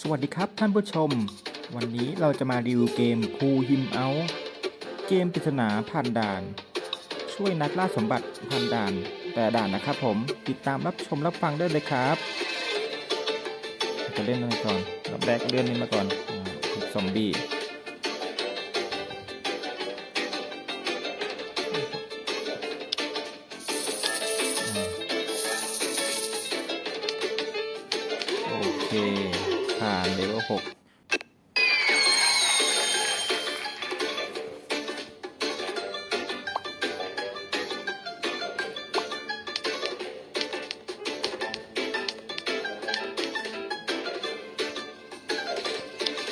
สวัสดีครับท่านผู้ชม วันนี้เราจะมารีวิวเกมคูฮิมเอาเกมปริศนาผ่านด่าน ช่วยนักล่าสมบัติผ่านด่าน แต่ด่านนะครับผมติดตามรับชมรับฟังได้เลยครับ จะเล่นอะไรก่อนรอบแรกเลื่อนนี้มาก่อนอ่าถูกซอมบี้โอเค ผ่านเลเวลหก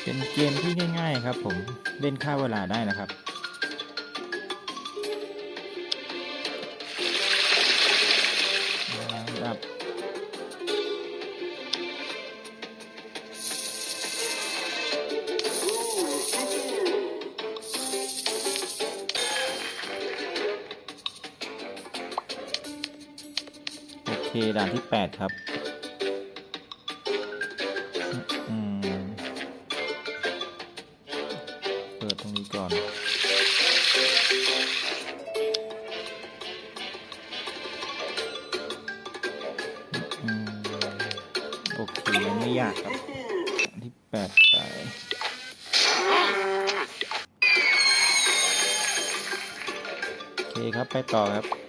เป็นเกมที่ง่าย ๆ ครับผม เล่นค่าเวลาได้นะครับ เคด่านที่ 8 ครับเปิดตรงนี้ก่อนโอเคไม่ยากครับด่านที่8ไปโอเคครับไปต่อครับ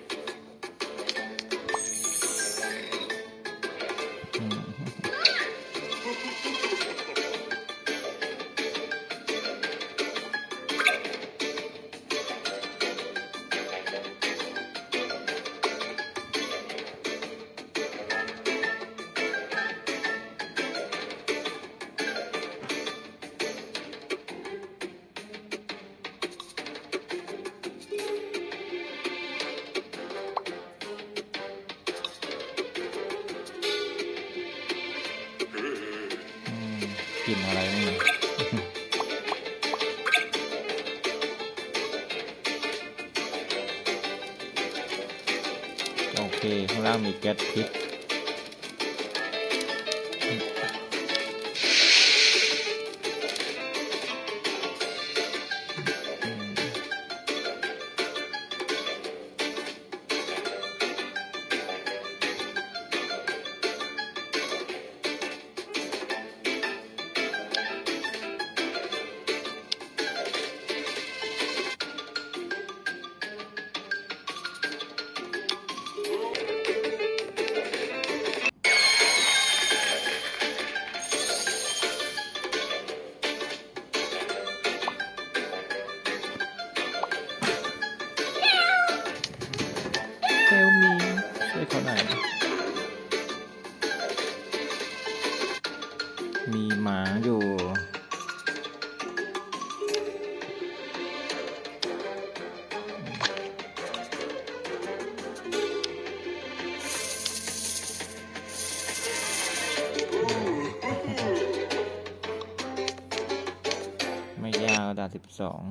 กลิ่นอะไรนี่โอเค ข้างล่างมีแก๊สพิษ เฮลมีช่วยเขาหน่อย มีหมาอยู่ ไม่ยาวดาสิบสอง